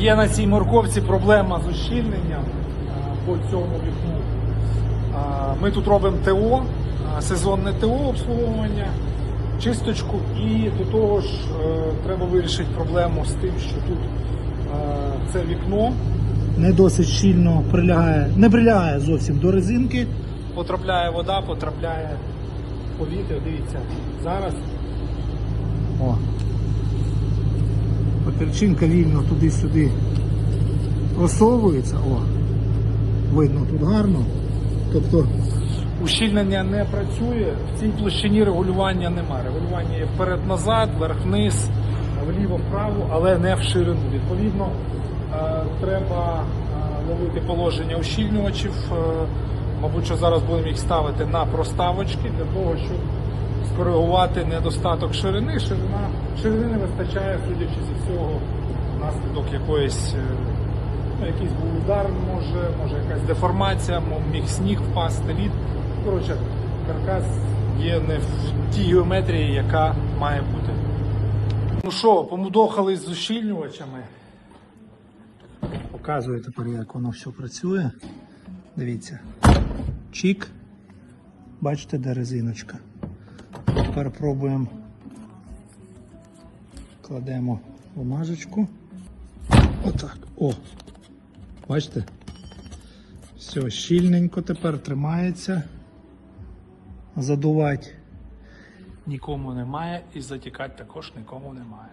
Є на цій морковці проблема з ущільненням по цьому вікну. Ми тут робимо ТО, сезонне ТО обслуговування, чисточку і до того ж е, треба вирішити проблему з тим, що тут е, це вікно не досить щільно прилягає, не прилягає зовсім до резинки. Потрапляє вода, потрапляє повітря. Дивіться, зараз. О. Патерчинка вільно туди-сюди просовується. О, видно тут гарно. Тобто ущільнення не працює, в цій площині регулювання немає. Регулювання є вперед-назад, вверх-вниз, вліво-вправо, але не в ширину. Відповідно, е, треба е, ловити положення ущільнювачів. Мабуть, що зараз будемо їх ставити на проставочки для того, щоб скоригувати недостаток ширини. Ширина, ширини вистачає, судячи зі всього, внаслідок якоїсь, е, ну, якийсь був удар, може, може якась деформація, міг сніг впасти, лід. Коротше, каркас є не в тій геометрії, яка має бути. Ну що, помудохались з ущільнювачами. Показую тепер, як воно все працює. Дивіться. Чік. Бачите, де резиночка. Тепер пробуємо. Кладемо бумажечку. Отак. О. Бачите? Все, щільненько тепер тримається. Задувати нікому немає і затікати також нікому немає.